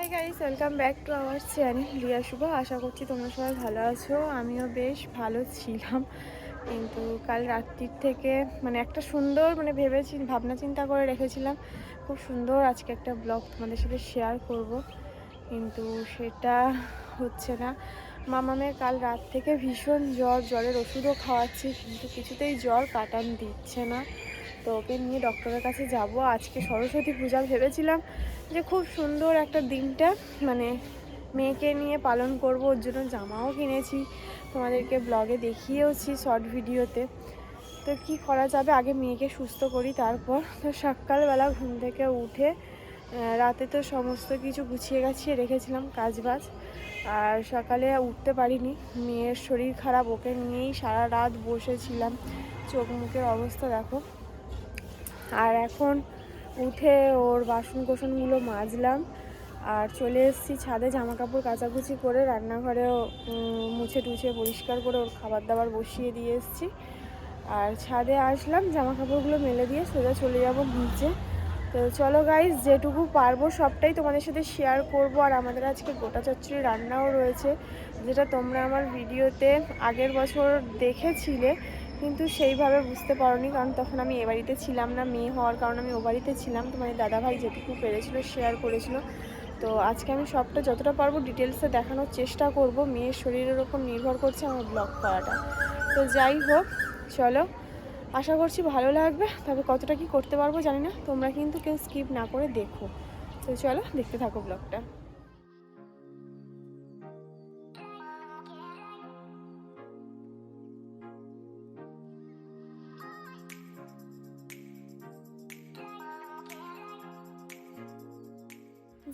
Hi guys welcome back to our channel Riya শুভ আশা করছি তোমরা সবাই ভালো আছো। আমিও বেশ ভালো ছিলাম। কিন্তু কাল রাত্রির থেকে মানে একটা সুন্দর মানে ভেবেছি ভাবনা চিন্তা করে রেখেছিলাম। খুব সুন্দর আজকে একটা ব্লগ তোমাদের সাথে শেয়ার করব। কিন্তু সেটা হচ্ছে না। মামামের কাল রাত থেকে ভীষণ জ্বর, জ্বরের ওষুধও খাওয়াচ্ছি, কিন্তু কিছুতেই জ্বর কাটান দিচ্ছে না। তো ওকে নিয়ে ডক্টরের কাছে যাব। আজকে সরস্বতী পূজা ভেবেছিলাম যে খুব সুন্দর একটা দিনটা মানে মেয়েকে নিয়ে পালন করব, ওর জন্য জামাও কিনেছি, তোমাদেরকে ব্লগে দেখিয়েওছি শর্ট ভিডিওতে তো কি করা যাবে? আগে মেয়েকে সুস্থ করি, তারপর তো সকালবেলা ঘুম থেকে উঠে রাতে তো সমস্ত কিছু গুছিয়ে গাছিয়ে রেখেছিলাম কাজবাজ, আর সকালে উঠতে পারিনি। মেয়ের শরীর খারাপ, ওকে নিয়েই সারা রাত বসেছিলাম। চোখ মুখের অবস্থা দেখো। আর এখন উঠে ওর বাসন কোসনগুলো মাজলাম আর চলে এসেছি ছাদে জামা কাপড় কাচাকুচি করে রান্নাঘরেও মুছে টুছে পরিষ্কার করে ওর খাবার দাবার বসিয়ে দিয়ে এসেছি। আর ছাদে আসলাম জামা কাপড়গুলো মেলে দিয়ে সোজা চলে যাব নিচে। তো চলো গাইজ যেটুকু পারব সবটাই তোমাদের সাথে শেয়ার করব। আর আমাদের আজকে গোটা চচ্চড়ি রান্নাও রয়েছে, যেটা তোমরা আমার ভিডিওতে আগের বছর দেখেছিলে। কিন্তু সেইভাবে বুঝতে পারোনি, কারণ তখন আমি এ বাড়িতে ছিলাম না, মেয়ে হওয়ার কারণে আমি ও বাড়িতে ছিলাম। তোমার দাদাভাই যেটুকু পেরেছিল শেয়ার করেছিল। তো আজকে আমি সবটা যতটা পারব ডিটেলসে দেখানোর চেষ্টা করব। মেয়ের শরীরের ওপর নির্ভর করছে আমার ব্লগ করাটা। তো যাই হোক, চলো। আশা করছি ভালো লাগবে। তবে কতটা কি করতে পারব জানি না। তোমরা কিন্তু কেউ স্কিপ না করে দেখো। তো চলো, দেখতে থাকো ব্লগটা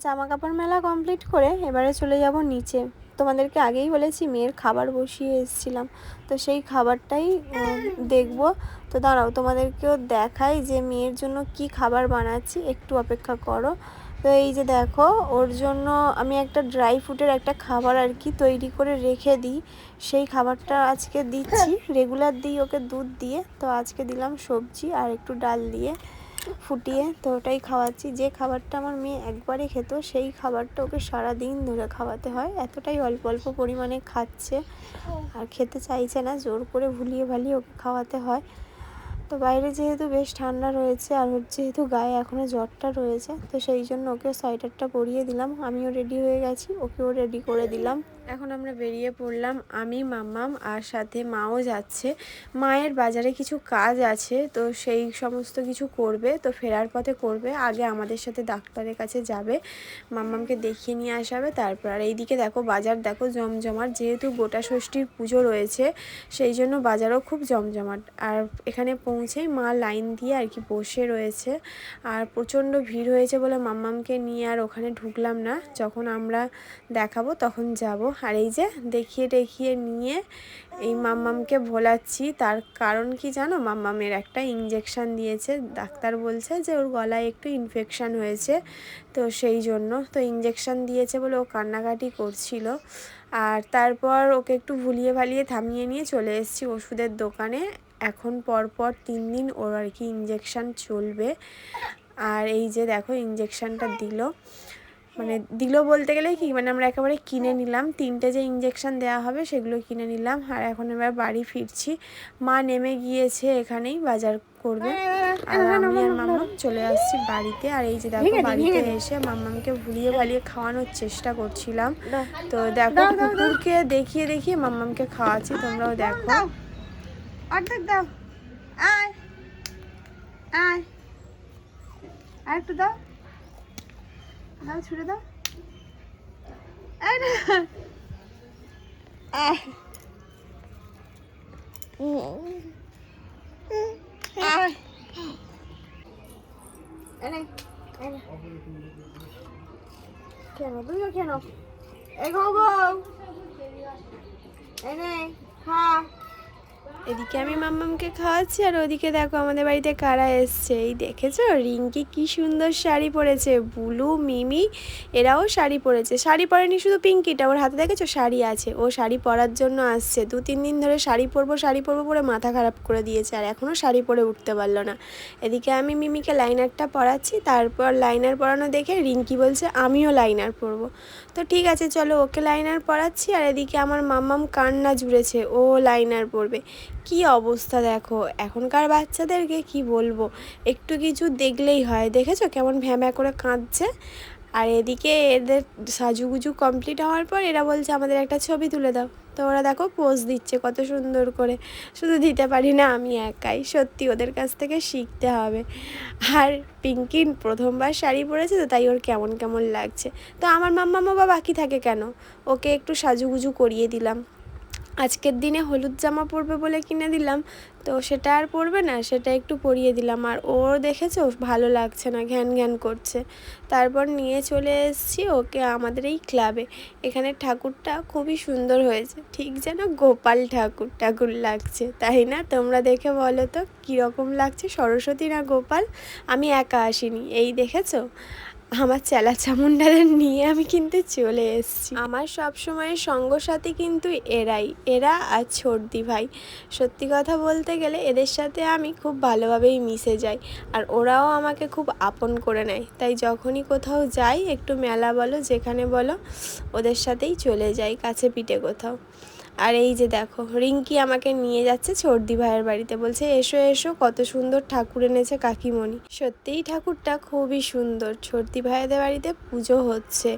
জামা কাপড় মেলা কমপ্লিট করে এবারে চলে যাব নিচে। তোমাদেরকে আগেই বলেছি, মেয়ের খাবার বসিয়ে এসেছিলাম। তো সেই খাবারটাই দেখব। তো দাঁড়াও, তোমাদেরকেও দেখাই যে মেয়ের জন্য কি খাবার বানাচ্ছি। একটু অপেক্ষা করো। তো এই যে দেখো, ওর জন্য আমি একটা ড্রাই ফ্রুটের একটা খাবার আর কি তৈরি করে রেখে দিই। সেই খাবারটা আজকে দিচ্ছি। রেগুলার দিই ওকে দুধ দিয়ে। তো আজকে দিলাম সবজি আর একটু ডাল দিয়ে। ফুটিয়ে তো ওটাই খাওয়াচ্ছি। যে খাবারটা আমার মেয়ে একবারে খেত, সেই খাবারটা ওকে সারাদিন ধরে খাওয়াতে হয়। এতটাই অল্প অল্প পরিমাণে খাচ্ছে। আর খেতে চাইছে না, জোর করে ভুলিয়ে ভালিয়ে ওকে খাওয়াতে হয়। তো বাইরে যেহেতু বেশ ঠান্ডা রয়েছে আর ওর যেহেতু গায়ে এখনও জ্বরটা রয়েছে, তো সেই জন্য ওকে সোয়েটারটা পরিয়ে দিলাম। আমিও রেডি হয়ে গেছি, ওকেও রেডি করে দিলাম। এখন আমরা বেরিয়ে পড়লাম, আমি, মাম্মাম আর সাথে মাও যাচ্ছে। মায়ের বাজারে কিছু কাজ আছে, তো সেই সমস্ত কিছু করবে, তো ফেরার পথে করবে। আগে আমাদের সাথে ডাক্তারের কাছে যাবে, মাম্মামকে দেখিয়ে নিয়ে আসাবে, তারপর আর এইদিকে দেখো বাজার, দেখো জমজমাট। যেহেতু গোটা ষষ্ঠীর পুজো রয়েছে, সেই জন্য বাজারও খুব জমজমাট। আর এখানে পৌঁছেই মা লাইন দিয়ে আর কি বসে রয়েছে। আর প্রচণ্ড ভিড় হয়েছে বলে মাম্মামকে নিয়ে আর ওখানে ঢুকলাম না। যখন আমরা দেখাবো তখন যাব। আর এই যে দেখিয়ে টেখিয়ে নিয়ে এই মাম্মামকে ভোলাচ্ছি। তার কারণ কি জানো? মাম্মামের একটা ইঞ্জেকশান দিয়েছে। ডাক্তার বলছে যে ওর গলায় একটু ইনফেকশান হয়েছে। তো সেই জন্য তো ইঞ্জেকশান দিয়েছে বলে ও কান্নাকাটি করছিল। আর তারপর ওকে একটু ভুলিয়ে ভালিয়ে থামিয়ে নিয়ে চলে এসেছি ওষুধের দোকানে। এখন পরপর তিন দিন ওর আর কি ইঞ্জেকশান চলবে। আর এই যে দেখো ইঞ্জেকশানটা দিল। মানে দিল বলতে গেলে কি মানে আমরা একেবারে কিনে নিলাম। তিনটে যে ইঞ্জেকশন দেওয়া হবে সেগুলো কিনে নিলাম। আর এখন এবার বাড়ি ফিরছি। মা নেমে গিয়েছে এখানেই বাজার করবে। আর আমি আর মাম্মাম চলে আসছি বাড়িতে। আর এই যে দেখো বাড়িতে এসে মাম্মামকে ভুলিয়ে ভালিয়ে খাওয়ানোর চেষ্টা করছিলাম। তো দেখো কুকুরকে দেখিয়ে দেখিয়ে মাম্মামকে খাওয়াচ্ছি তোমরাও দেখো। অর্ধেক দাও। আয়। আয়। আর একটু দাও। দাও, ছুড়ে দাও। কেন তুইও কেন এগো গো এনে খা। এদিকে আমি মাম্মামকে খাওয়াচ্ছি আর ওদিকে দেখো আমাদের বাড়িতে কারা এসছে। এই দেখেছ? রিঙ্কি কি সুন্দর শাড়ি পরেছে। বুলু, মিমি, এরাও শাড়ি পরেছে। শাড়ি পরেনি শুধু পিঙ্কিটা, ওর হাতে দেখেছ? শাড়ি আছে। ও শাড়ি পরার জন্য আসছে। দু, তিন দিন ধরে শাড়ি পরবো শাড়ি পরবো পরে মাথা খারাপ করে দিয়েছে আর এখনও শাড়ি পরে উঠতে পারল না। এদিকে আমি মিমিকে লাইনারটা পরাচ্ছি, তারপর লাইনার পরানো দেখে রিঙ্কি বলছে, আমিও লাইনার পরবো। তো ঠিক আছে, চলো ওকে লাইনার পড়াচ্ছি আর এদিকে আমার মাম্মাম কান্না জুড়েছে, ও লাইনার পড়বে কি অবস্থা দেখো, এখনকার বাচ্চাদেরকে কি বলব? একটু কিছু দেখলেই হয়, দেখেছ কেমন ভ্যাঁ করে কাঁদছে? আর এদিকে এদের সাজুগুজু কমপ্লিট হওয়ার পর এরা বলছে, আমাদের একটা ছবি তুলে দাও। তো ওরা দেখো পোজ দিচ্ছে কত সুন্দর করে। শুধু দিতে পারি না, আমি একাই। সত্যি ওদের কাছ থেকে শিখতে হবে। আর পিঙ্কিন প্রথমবার শাড়ি পরেছে তো তাই ওর কেমন কেমন লাগছে। তো আমার মাম্মা বাবা বাকি থাকে কেন? ওকে একটু সাজুগুজু করিয়ে দিলাম। আজকের দিনে হলুদ জামা পরবে বলে কিনে দিলাম, তো সেটা আর পরবে না, সেটা একটু পরিয়ে দিলাম। আর ওর দেখেছ, ভালো লাগছে না, ঘ্যান ঘ্যান করছে। তারপর নিয়ে চলে এসেছি ওকে আমাদের এই ক্লাবে। এখানে ঠাকুরটা খুবই সুন্দর হয়েছে, ঠিক যেন গোপাল ঠাকুর ঠাকুর লাগছে, তাই না? তোমরা দেখে বলো তো, কীরকম লাগছে? সরস্বতী না গোপাল? আমি একা আসিনি, এই দেখেছ? আমার চেলা চামুন্ডাদের নিয়ে আমি কিন্তু চলে এসেছি। আমার সবসময় সঙ্গসাথী কিন্তু এরাই, এরা আর ছর্দি ভাই। সত্যি কথা বলতে গেলে এদের সাথে আমি খুব ভালোভাবেই মিশে যাই আর ওরাও আমাকে খুব আপন করে নেয়। তাই যখনই কোথাও যাই, একটু মেলা বলো, যেখানে বলো, ওদের সাথেই চলে যাই, কাছে পিঠে কোথাও। আর এই যে দেখো, রিঙ্কি আমাকে নিয়ে যাচ্ছে ছর্দি ভাইয়ের বাড়িতে। বলছে, এসো এসো, কত সুন্দর ঠাকুর এনেছে কাকিমণি। সত্যিই ঠাকুরটা খুবই সুন্দর। ছর্দি ভাইয়েদের বাড়িতে পুজো হচ্ছে।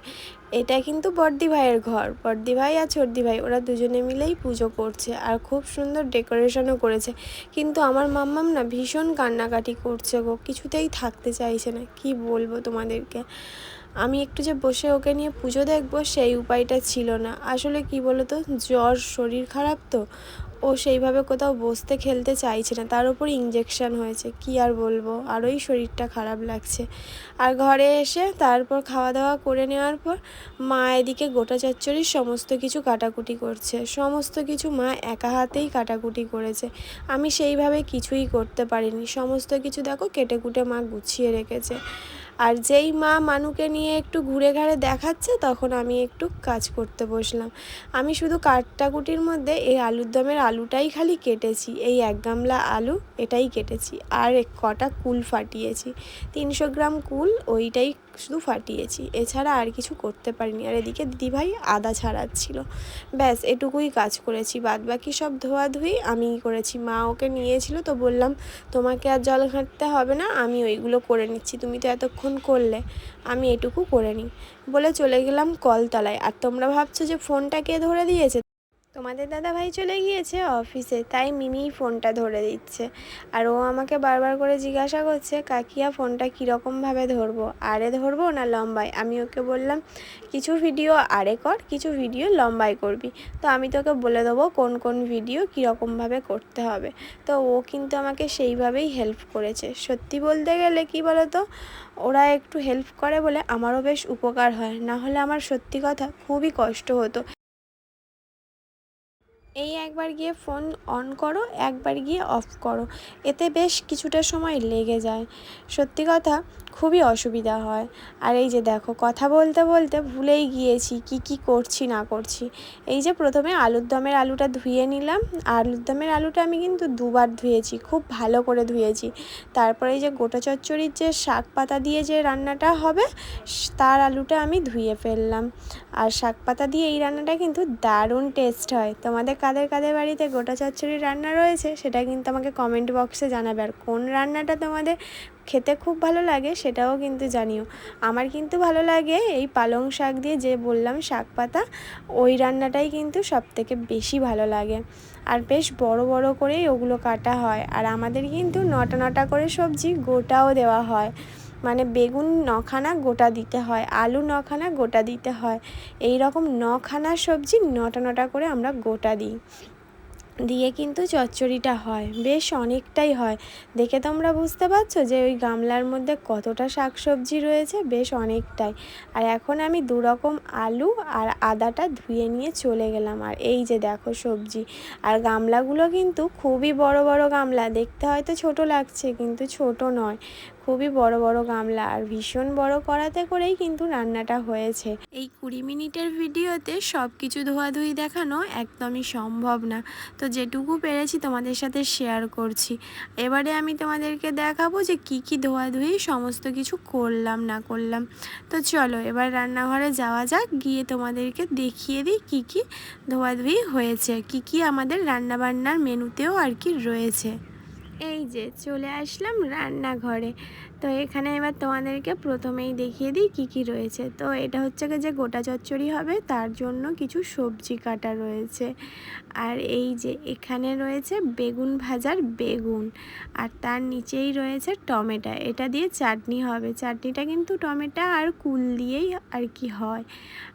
এটা কিন্তু বর্দি ভাইয়ের ঘর, বর্দি ভাই আর ছর্দি ভাই, ওরা দুজনে মিলেই পুজো করছে আর খুব সুন্দর ডেকোরেশনও করেছে। কিন্তু আমার মাম্মাম না ভীষণ কান্নাকাটি করছে গো, কিছুতেই থাকতে চাইছে না। কি বলব তোমাদেরকে? আমি একটু যে বসে ওকে নিয়ে পুজো দেখব সেই উপায়টা ছিল না। আসলে কি বলতো, জ্বর শরীর খারাপ তো। ও সেইভাবে কোথাও বসতে খেলতে চাইছে না, তার উপর ইঞ্জেকশন হয়েছে। কি আর বলব, আরোই শরীরটা খারাপ লাগছে। আর ঘরে এসে তারপর খাওয়া দাওয়া করে নেওয়ার পর মা এদিকে গোটা চচ্চড়ির সমস্ত কিছু কাটাকুটি করছে। সমস্ত কিছু মা একা হাতেই কাটাকুটি করেছে। আমি সেইভাবে কিছুই করতে পারিনি। সমস্ত কিছু দেখো, কেটে কুটে মা গুছিয়ে রেখেছে। আর যেই মা মানুকে নিয়ে একটু ঘুরে ঘাড়ে দেখাচ্ছে, তখন আমি একটু কাজ করতে বসলাম। আমি শুধু কাটাকুটির মধ্যে এই আলুর দমের আলুটাই খালি কেটেছি, এই এক গামলা আলু এটাই কেটেছি, আর এক কটা কুল ফাটিয়েছি। তিনশো গ্রাম কুল ওইটাই শুধু ফাটিয়েছি, এছাড়া আর কিছু করতে পারিনি। আর এদিকে দিদিভাই আদা ছাড়াচ্ছিল। ব্যাস, এটুকুই কাজ করেছি। বাদ বাকি সব ধোয়াধুয়ি আমিই করেছি। মা ওকে নিয়েছিল, তো বললাম, তোমাকে আর জল ঘাঁটতে হবে না, আমি ওইগুলো করে নিচ্ছি। তুমি তো এতক্ষণ করলে আমি এটুকু করে নিই। বলে চলে গেলাম কলতলায়। আর তোমরা ভাবছ যে ফোনটা কে ধরে দিয়েছে? তোমাদের দাদা ভাই চলে গিয়েছে অফিসে, তাই মিমি ফোনটা ধরে দিচ্ছে। আর ও আমাকে বারবার করে জিজ্ঞাসা করছে, কাকিয়া, ফোনটা কীরকমভাবে ধরবো? আরে ধরবো না লম্বায়? আমি ওকে বললাম, কিছু ভিডিও আরে কর, কিছু ভিডিও লম্বায় করবি। তো আমি তোকে বলে দেবো কোন কোন ভিডিও কীরকমভাবে করতে হবে। তো ও কিন্তু আমাকে সেইভাবেই হেল্প করেছে। সত্যি বলতে গেলে কি বলো তো ওরা একটু হেল্প করে বলে আমারও বেশ উপকার হয়। না হলে আমার সত্যি কথা খুবই কষ্ট হতো। এই একবার গিয়ে ফোন অন করো, একবার গিয়ে অফ করো। এতে বেশ কিছুটা সময় লেগে যায়। সত্যি কথা খুবই অসুবিধা হয়। আর এই যে দেখো, কথা বলতে বলতে ভুলেই গিয়েছি, কি কি করছি না করছি। এই যে প্রথমে আলুর দমের আলুটা ধুয়ে নিলাম। আলুর দমের আলুটা আমি কিন্তু দুবার ধুয়েছি, খুব ভালো করে ধুয়েছি। তারপরে এই যে গোটা চচ্চড়ির যে শাক পাতা দিয়ে যে রান্নাটা হবে তার আলুটা আমি ধুয়ে ফেললাম। আর শাক পাতা দিয়ে এই রান্নাটা কিন্তু দারুণ টেস্ট হয়। তোমাদের কাদের কাদের বাড়িতে গোটা চচ্চড়ির রান্না রয়েছে, সেটা কিন্তু আমাকে কমেন্ট বক্সে জানাবে। আর কোন রান্নাটা তোমাদের খেতে খুব ভালো লাগে সেটাও কিন্তু জানিও। আমার কিন্তু ভালো লাগে এই পালং শাক দিয়ে যে বললাম শাক পাতা, ওই রান্নাটাই কিন্তু সব থেকে বেশি ভালো লাগে। আর বেশ বড় বড় করেই ওগুলো কাটা হয়। আর আমাদের কিন্তু নটা নটা করে সবজি গোটাও দেওয়া হয়। মানে বেগুন নখানা গোটা দিতে হয়, আলু নখানা গোটা দিতে হয়। এই রকম নখানা সবজি নটা নটা করে আমরা গোটা দিই। দিয়ে কিন্তু চচ্চড়িটা হয়। বেশ অনেকটাই হয়। দেখে তোমরা বুঝতে পারছ যে ওই গামলার মধ্যে কতটা শাকসবজি রয়েছে? বেশ অনেকটাই। আর এখন আমি দু রকম আলু আর আদাটা ধুয়ে নিয়ে চলে গেলাম। আর এই যে দেখো সবজি। আর গামলাগুলো কিন্তু খুবই বড় বড় গামলা। দেখতে হয়তো ছোট লাগছে, কিন্তু ছোট নয়। খুবই বড় বড় গামলা আর ভীষণ বড় করাতে করেই কিন্তু রান্নাটা হয়েছে। এই কুড়ি মিনিটের ভিডিওতে সব কিছু ধোয়াধুয়ি দেখানো একদমই সম্ভব না। তো যেটুকু পেরেছি তোমাদের সাথে শেয়ার করছি। এবারে আমি তোমাদেরকে দেখাবো যে কি কি ধোয়াধুয়ি সমস্ত কিছু করলাম, না করলাম। তো চলো এবার রান্নাঘরে যাওয়া যাক, গিয়ে তোমাদেরকে দেখিয়ে দিই কি কি ধোয়াধুয়ি হয়েছে, কি কি আমাদের রান্নাবান্নার মেনুতেও আর কি রয়েছে। এই যে চলে আসলাম রান্নাঘরে। তো এখানে এবার তোমাদেরকে প্রথমেই দেখিয়ে দিই কি কি রয়েছে। তো এটা হচ্ছে যে গোটা চচ্চড়ি হবে, তার জন্য কিছু সবজি কাটা রয়েছে। আর এই যে এখানে রয়েছে বেগুন ভাজার বেগুন, আর তার নিচেই রয়েছে টমেটো। এটা দিয়ে চাটনি হবে। চাটনিটা কিন্তু টমেটো আর কুল দিয়েই আর কি হয়।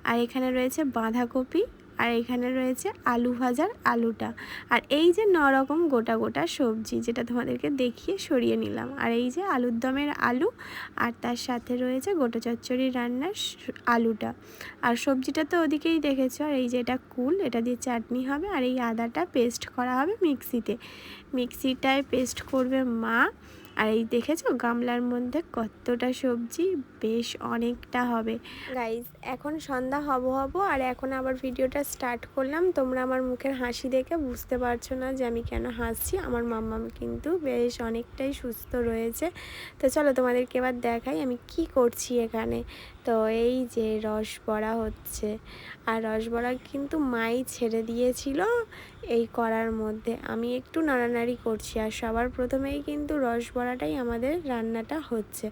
আর এখানে রয়েছে বাঁধাকপি আর এখানে রয়েছে আলু ভাজার আলুটা। আর এই যে ন রকম গোটা গোটা সবজি যেটা তোমাদেরকে দেখিয়ে সরিয়ে নিলাম। আর এই যে আলুর দমের আলু, আর তার সাথে রয়েছে গোটা চচ্চড়ি রান্নার আলুটা। আর সবজিটা তো ওদিকেই দেখেছ, আর এই যে এটা কুল, এটা দিয়ে চাটনি হবে, আর এই আদাটা পেস্ট করা হবে মিক্সিতে। মিক্সিটায় পেস্ট করবে মা আর এই দেখেছ গামলার মধ্যে কতটা সবজি? বেশ অনেকটা হবে। গাইজ এখন সন্ধ্যা হব হব আর এখন আবার ভিডিওটা স্টার্ট করলাম। তোমরা আমার মুখের হাসি দেখে বুঝতে পারছ না যে আমি কেন হাসছি। আমার মাম্মাম কিন্তু বেশ অনেকটাই সুস্থ রয়েছে। তো চলো তোমাদেরকে এবার দেখাই আমি কি করছি এখানে। তো এই যে রস বড়া হচ্ছে। আর রস বড়া কিন্তু মাই ছেড়ে দিয়েছিল। এই করার মধ্যে আমি একটু নাড়ানাড়ি করছি আর সবার প্রথমেই কিন্তু রস বড়াটাই আমাদের রান্নাটা হচ্ছে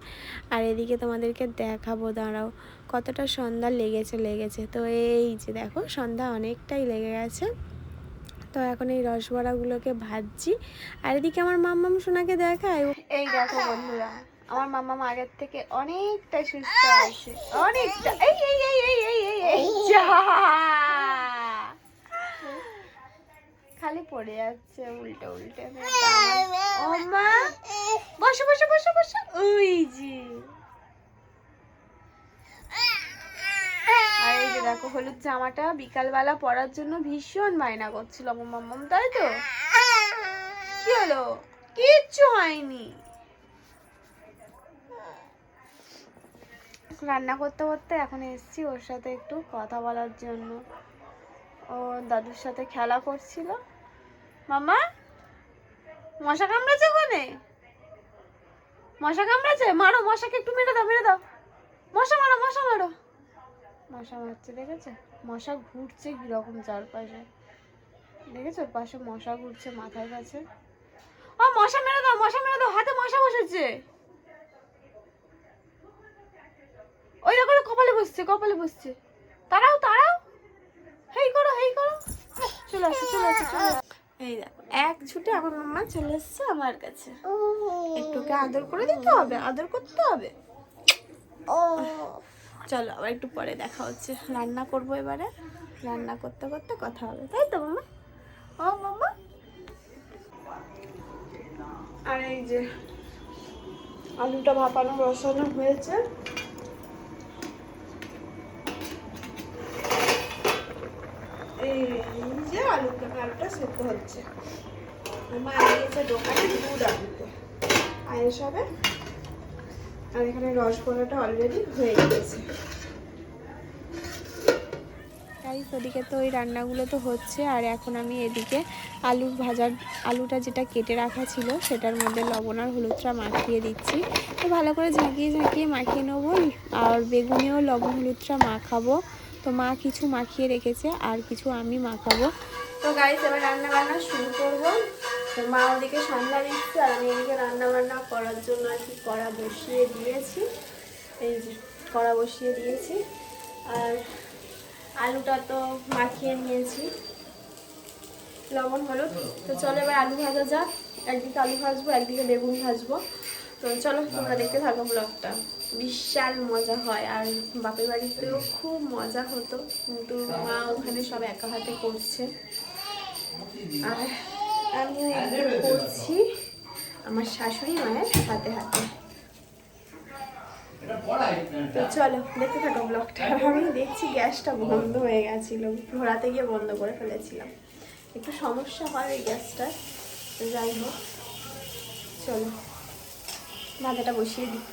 আর এদিকে তোমাদেরকে দেখাবো দাঁড়াও কতটা সন্ধ্যা লেগেছে লেগেছে তো এই যে দেখো সন্ধ্যা অনেকটাই লেগে গেছে তো এখন এই রসবড়াগুলোকে ভাজছি আর এদিকে আমার মাম্মাম সোনাকে দেখায় এই দেখো বন্ধুরা আমার মাম্মাম আগের থেকে অনেকটা সুস্থ আছে অনেকটা এই এই এই এই এই এই এই যা খালি পড়ে যাচ্ছে উল্টে উল্টে ও মা, বসো বসো বসো বসো। ওই জি আর এই যে দেখো, হলুদ জামাটা বিকালবেলা পরার জন্য ভীষণ বায়না করছিল আমার তাই তো? কি হলো? কিচ্ছু হয়নি। রান্না করতে করতে এখন এসছি ওর সাথে একটু কথা বলার জন্য। ও দাদুর সাথে খেলা করছিল। মামা? মশা কামড়েছে ওখানে মশা কামড়েছে মারো, মশাকে একটু মেরে দাও মেরে দাও। মশা মারো মশা মারো। মশা মারছে, দেখেছ? মশা ঘুরছে কীরকম চারপাশে। দেখেছ? ওর পাশে মশা ঘুরছে মাথার কাছে। ও, মশা মেরে দাও, মশা মেরে দাও, হাতে মশা বসেছে। ওই দেখো কপালে বসছে কপালে বসছে। তারাও তারাও। হেই করো হেই করো। চলে আসো চলে আসো, চলে। এই দেখো এক ছুটে আমার মাম্মা চলে এসছে আমার কাছে। একটু ওকে আদর করে দিতে হবে আদর করতে হবে। চলো আবার একটু পরে দেখা হচ্ছে। রান্না করব এবারে। রান্না করতে করতে কথা হবে। তাই তো মামা? ও মামা? আর এই যে আলুটা ভাপানো বসানো হয়েছে। এই আলুটা সেদ্ধ হচ্ছে। মা গিয়েছে দোকানে দুধ আনতে আয়েস হবে আর এখানে রসগোল্লাটা অলরেডি হয়ে গেছে। ওদিকে তো ওই রান্নাগুলো তো হচ্ছে, আর এখন আমি এদিকে আলু ভাজার, আলুটা যেটা কেটে রাখা ছিল, সেটার মধ্যে লবণ আর হলুদটা মাখিয়ে দিচ্ছি। তো ভালো করে ঝাঁকিয়ে ঝাঁকিয়ে মাখিয়ে নেব, আর বেগুনেও লবণ হলুদটা মাখাবো। তো মা কিছু মাখিয়ে রেখেছে, আর কিছু আমি মাখাবো। তো গাইস এবার রান্না বান্না শুরু করব। তো মা ওদিকে সন্ধ্যা দিচ্ছে আর আমি এদিকে রান্না বান্না করার জন্য আর কি কড়া বসিয়ে দিয়েছি। এই যে কড়া বসিয়ে দিয়েছি। আর আলুটা তো মাখিয়ে নিয়েছি। লবণ, হলুদ। তো চলো এবার আলু ভাজা যাক। একদিকে আলু ভাজবো, একদিকে বেগুন ভাজবো। তো চলো তোমরা দেখতে থাকো ব্লগটা। বিশাল মজা হয়। আর বাপের বাড়িতেও খুব মজা হতো। কিন্তু মা ওখানে সব একা হাতে করছে। আর এগুলো করছি আমার শাশুড়ি মায়ের হাতে হাতে। তো চলো দেখতে থাকো ব্লগটা আমি দেখছি গ্যাসটা বন্ধ হয়ে গেছিল ঘোরাতে গিয়ে বন্ধ করে ফেলেছিলাম। একটু সমস্যা হয় ওই গ্যাসটা যাই হোক চলো ভাজাটা বসিয়ে দিই।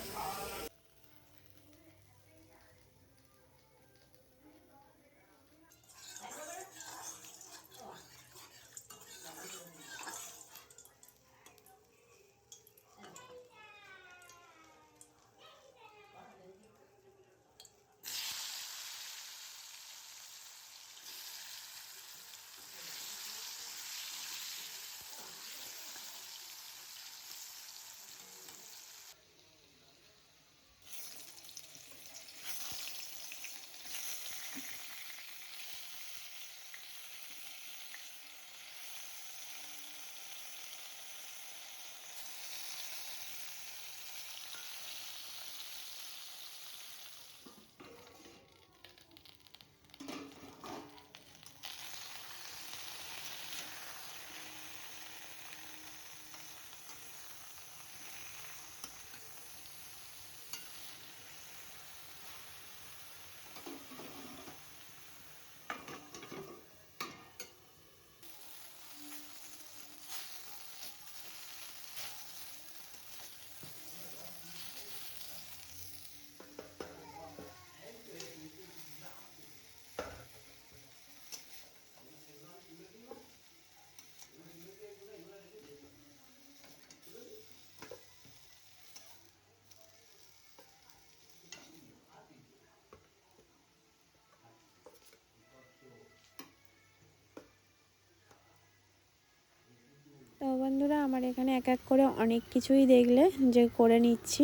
তো বন্ধুরা, আমার এখানে এক এক করে অনেক কিছুই দেখলে যে করে নিচ্ছি।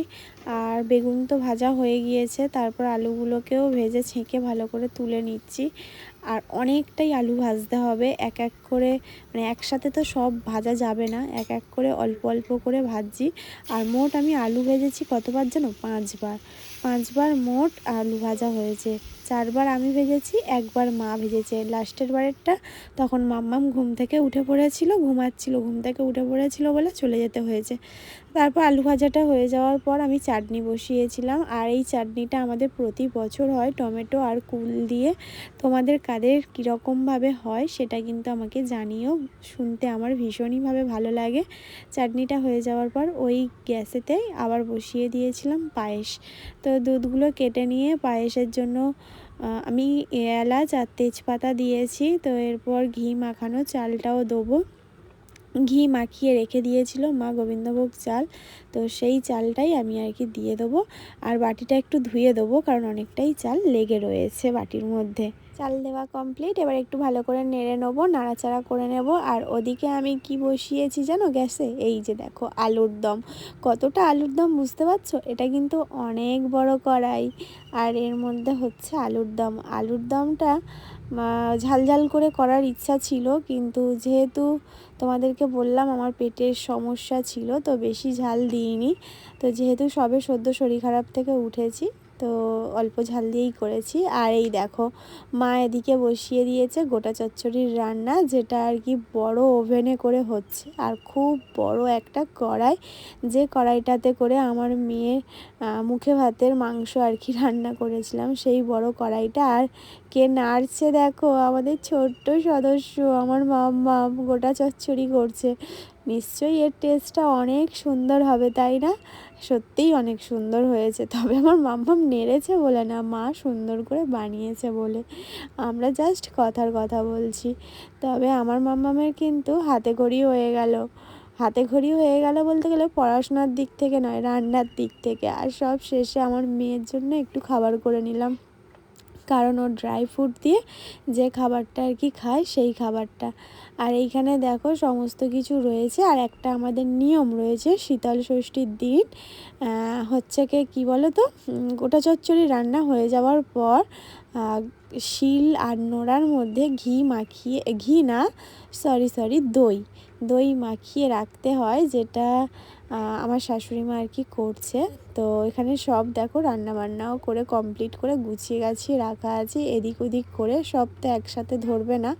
আর বেগুন তো ভাজা হয়ে গিয়েছে, তারপর আলুগুলোকেও ভেজে ছেঁকে ভালো করে তুলে নিচ্ছি। আর অনেকটাই আলু ভাজতে হবে, এক এক করে মানে একসাথে তো সব ভাজা যাবে না, এক এক করে অল্প অল্প করে ভাজছি। আর মোট আমি আলু ভেজেছি কতবার জানো? পাঁচবার। পাঁচবার মোট আলু ভাজা হয়েছে। চারবার আমি ভেজেছি, একবার মা ভেজেছে। লাস্টের বারেরটা তখন মাম্মাম ঘুম থেকে উঠে পড়েছিল, ঘুমাচ্ছিল, ঘুম থেকে উঠে পড়েছিল বলে চলে যেতে হয়েছে। তারপর আলু ভাজাটা হয়ে যাওয়ার পর আমি চাটনি বসিয়েছিলাম। আর এই চাটনিটা আমাদের প্রতি বছর হয় টমেটো আর কুল দিয়ে। তোমাদের কাদের কীরকমভাবে হয় সেটা কিন্তু আমাকে জানিও। শুনতে আমার ভীষণইভাবে ভালো লাগে। চাটনিটা হয়ে যাওয়ার পর ওই গ্যাসেতেই আবার বসিয়ে দিয়েছিলাম পায়েস। তো দুধগুলো কেটে নিয়ে পায়েসের জন্য আমি এলাচ আর তেজপাতা দিয়েছি। তো এরপর ঘি মাখানো চালটাও দেবো। ঘি মাখিয়ে রেখে দিয়েছিল মা গোবিন্দভোগ চাল। তো সেই চালটাই আমি আর কি দিয়ে দেবো। আর বাটিটা একটু ধুয়ে দেবো কারণ অনেকটাই চাল লেগে রয়েছে বাটির মধ্যে। চাল দেওয়া কমপ্লিট এবার একটু ভালো করে নেড়ে নেব নাড়াচাড়া করে নেব। আর ওদিকে আমি কি বসিয়েছি জানো গ্যাসে? এই যে দেখো আলুর দম। কতটা আলুর দম বুঝতে পারছ? এটা কিন্তু অনেক বড় কড়াই। আর এর মধ্যে হচ্ছে আলুর দম। আলুর দমটা আহ, ঝাল ঝাল করে করার ইচ্ছা ছিল কিন্তু যেহেতু তোমাদেরকে বললাম আমার পেটের সমস্যা ছিল, তো বেশি ঝাল দিইনি। তো যেহেতু সবে সদ্য শরীর খারাপ থেকে উঠেছি তো অল্প ঝাল দিয়েই করেছি। আর এই দেখো, মা এদিকে বসিয়ে দিয়েছে গোটা চচ্চড়ির রান্না, যেটা আর কি বড় ওভেনে করে হচ্ছে। আর খুব বড় একটা কড়াই, যে কড়াইটাতে করে আমার মেয়ের মুখে ভাতের মাংস আর কি রান্না করেছিলাম, সেই বড় কড়াইটা। আর কে নাড়ছে দেখো, আমাদের ছোট্ট সদস্য, আমার মাম্মা গোটা চচ্চড়ি করছে। নিশ্চয়ই এর টেস্টটা অনেক সুন্দর হবে, তাই না? সত্যিই অনেক সুন্দর হয়েছে। তবে আমার মাম্মাম নেড়েছে বলে না, মা সুন্দর করে বানিয়েছে বলে। আমরা জাস্ট কথার কথা বলছি। তবে আমার মাম্মামের কিন্তু হাতে ঘড়ি হয়ে গেল। হাতে খড়ি হয়ে গেল বলতে গেলে পড়াশোনার দিক থেকে নয়, রান্নার দিক থেকে। আর সব শেষে আমার মেয়ের জন্য একটু খাবার করে নিলাম। কারণ ও ড্রাই ফ্রুট দিয়ে যে খাবারটা আর কি খায় সেই খাবারটা। আর এইখানে দেখো সমস্ত কিছু রয়েছে আর একটা আমাদের নিয়ম রয়েছে শীতল ষষ্ঠীর দিন হচ্ছে কি, কী বলো তো গোটা চচ্চড়ি রান্না হয়ে যাওয়ার পর শিল আর নোড়ার মধ্যে ঘি মাখিয়ে, ঘি না সরি সরি দই। দই মাখিয়ে রাখতে হয় যেটা আমার শাশুড়ি মা আর কি করছে। তো এখানে সব দেখো রান্না বান্নাও করে কমপ্লিট করে গুছিয়ে গাছিয়ে রাখা আছে। এদিক ওদিক করে সব তো একসাথে ধরবে না।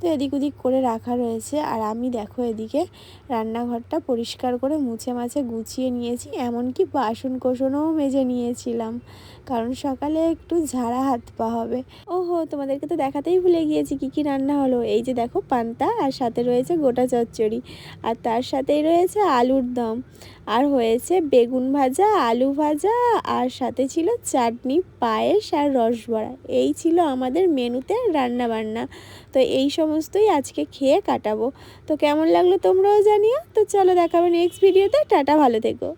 তো এদিক ওদিক করে রাখা রয়েছে। আর আমি দেখো এদিকে রান্নাঘরটা পরিষ্কার করে মুছে মাছে গুছিয়ে নিয়েছি। এমনকি বাসন কোসনও মেজে নিয়েছিলাম। কারণ সকালে একটু ঝাড়া হাত পা হবে। ওহো, তোমাদেরকে তো দেখাতেই ভুলে গিয়েছি কি কি রান্না হলো। এই যে দেখো পান্তা, আর সাথে রয়েছে গোটা চচ্চড়ি। আর তার সাথেই রয়েছে আলুর দম। আর হয়েছে বেগুন ভাজা, আলু ভাজা, আর সাথে ছিল চাটনি, পায়েস আর রসবড়া। এই ছিল আমাদের মেনুতে রান্না বান্না তো এই সমস্তই আজকে খেয়ে কাটাবো। তো কেমন লাগল তোমরাও জানিও। তো চলো দেখাবো নেক্সট ভিডিওতে টাটা, ভালো থেকো।